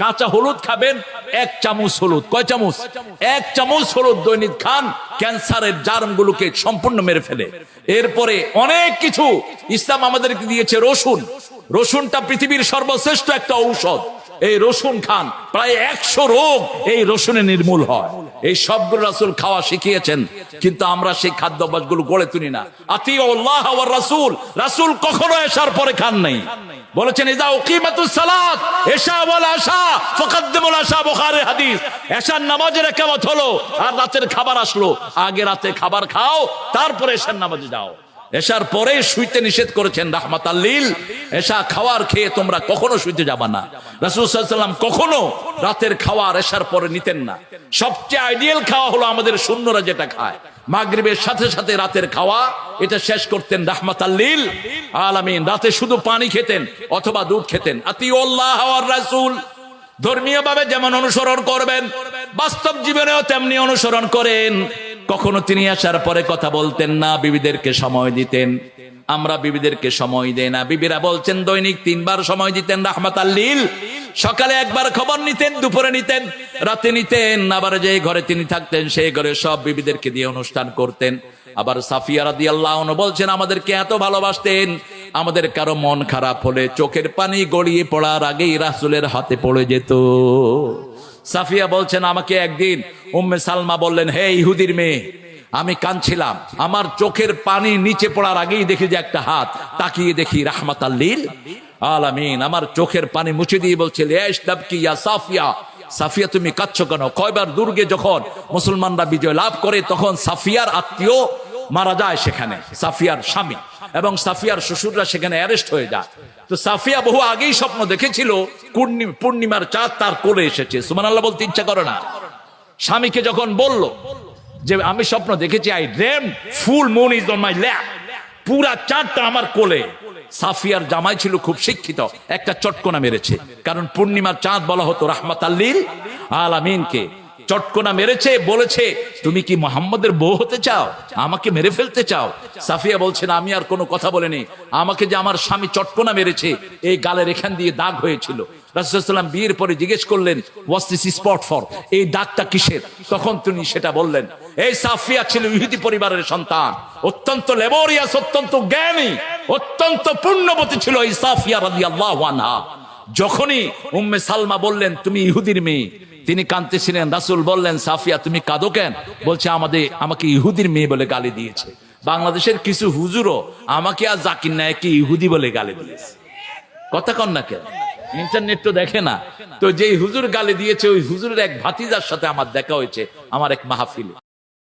কাঁচা হলুদ খাবেন এক চামচ হলুদ। কয় চামচ? এক চামচ হলুদ দৈনিক খান ক্যান্সারের জার্মগুলোকে সম্পূর্ণ মেরে ফেলে। এরপরে অনেক কিছু ইসলাম আমাদেরকে দিয়েছে রসুন। রসুনটা পৃথিবীর সর্বশ্রেষ্ঠ একটা ঔষধ। এই রসুন খান প্রায় একশো রোগ এই রসুনে নির্মূল হয়। এই সবগুলো রাসুল খাওয়া শিখিয়েছেন, কিন্তু আমরা সেই খাদ্যাভ্যাসগুলো গড়ে তুলি না। আল্লাহ রাসুল রাসুল কখনো এসার পরে খান নাই। বলেছেন, ইদা উকিমাতুস সালাত, এশা ওয়াল আশা, ফাকাদ্দিমুল আশা হাদিস। এশার নামাজের একামত হলো, আর রাতের খাবার আসলো, আগে রাতে খাবার খাও, তারপরে এশার নামাজে যাও। এশার পরে শুইতে নিষেধ করেছেন রাহমাত আল্লিল এশা খাওয়ার খেয়ে তোমরা কখনো শুইতে যাবা না। রাসূল সাল্লাল্লাহু আলাইহি সাল্লাম কখনো রাতের খাওয়ার এশার পরে নিতেন না। সবচেয়ে আইডিয়াল খাওয়া হলো আমাদের শূন্যরা যেটা খায়। মাগরিবের সাথে সাথে রাতের খাওয়া, এটা শেষ করতেন রাহমাত আল্লিল আলামিন, রাতে শুধু পানি খেতেন অথবা দুধ খেতেন। আতিউল্লাহ ওয়ার রাসূল। ধর্মীয় ভাবে যেমন অনুসরণ করবেন, বাস্তব জীবনেও তেমনি অনুসরণ করেন। কখনো তিনি আসার পরে কথা বলতেন না, বিবিদেরকে সময় দিতেন। আমরা বিবিদেরকে সময় দেই না। বিবিরা বলছেন, দৈনিক তিনবার সময় দিতেন, রাহমাত আল্লিল সকালে একবার খবর নিতেন, দুপুরে নিতেন, রাতে নিতেন, আবার যে ঘরে তিনি থাকতেন, সেই ঘরে সব বিবিদেরকে দিয়ে অনুষ্ঠান করতেন। আবার সাফিয়া রাদি আল্লাহ বলছেন, আমাদেরকে এত ভালোবাসতেন, আমাদের কারও মন খারাপ হলে চোখের পানি গড়িয়ে পড়ার আগেই রাসুলের হাতে পড়ে যেত। সাফিয়া বলছেন, আমাকে একদিন উম্মে সালমা বললেন, হে ইহুদির মেয়ে, আমি কাঁদছিলাম। আমার চোখের পানি নিচে পড়ার আগেই দেখি যে একটা হাত, তাকিয়ে দেখি রাহমাত আল্লিল আলামিন। আমার চোখের পানি মুছে দিয়ে বলছে সাফিয়া। সাফিয়া, তুমি কাচ্ছ কেন? কয়বার দুর্গে যখন মুসলমানরা বিজয় লাভ করে, তখন সাফিয়ার আত্মীয় মারা যায় সেখানে, সাফিয়ার স্বামী। এবং সাফিয়ার শ্বশুররা সেখানে অ্যারেস্ট হয়ে যায়। তো সাফিয়া বহু আগেই স্বপ্ন দেখেছিল পূর্ণিমার চাঁদ তার কোলে এসেছে। সুমান আল্লাহ বলতে ইচ্ছা করে না। স্বামীকে যখন বলল যে, আমি স্বপ্ন দেখেছি I dream full moon is on my lap পুরা চাঁদটা আমার কোলে। সাফিয়ার জামাই ছিল খুব শিক্ষিত, একটা চটকনা মেরেছে। কারণ পূর্ণিমার চাঁদ বলা হতো রাহমাত আল্লিল আলামিনকে। চটকনা মেরেছে, বলেছে, তুমি কি মোহাম্মদের বউ হতে চাও? আমাকে মেরে ফেলতে চাও? সাফিয়া বলছেন, আমি আর কোনো কথা বলিনি। আমাকে যে আমার স্বামী চটকনা মেরেছে, এই গালের এখান দিয়ে দাগ হয়েছিল। রাসুলাম বিয়ের পরে জিজ্ঞেস করলেন স্পট ফর এই দাগটা কিসের? তখন তিনি সেটা বললেন, এই সাফিয়া ছিল ইহুদি পরিবারের সন্তান। অত্যন্ত লেবরিয়াস অত্যন্ত জ্ঞানী, অত্যন্ত পুণ্যবতী ছিল এই সাফিয়া রাদি আল্লাহ যখনই উম্মে সালমা বললেন, তুমি ইহুদির মেয়ে তিনি কাঁদতেছিলেন, রাসুল বললেন, সাফিয়া, তুমি কাঁদো কেন? বলছে, আমাদের, আমাকে ইহুদির মেয়ে বলে গালি দিয়েছে। বাংলাদেশের কিছু হুজুরও আমাকে আর জাকির নায়ককে ইহুদি বলে গালি দিয়েছে। কথা কন না কেন? ইন্টারনেট তো দেখে না। তো যেই হুজুর গালি দিয়েছে, ওই হুজুরের এক ভাতিজার সাথে আমার দেখা হয়েছে, আমার এক মাহফিলে।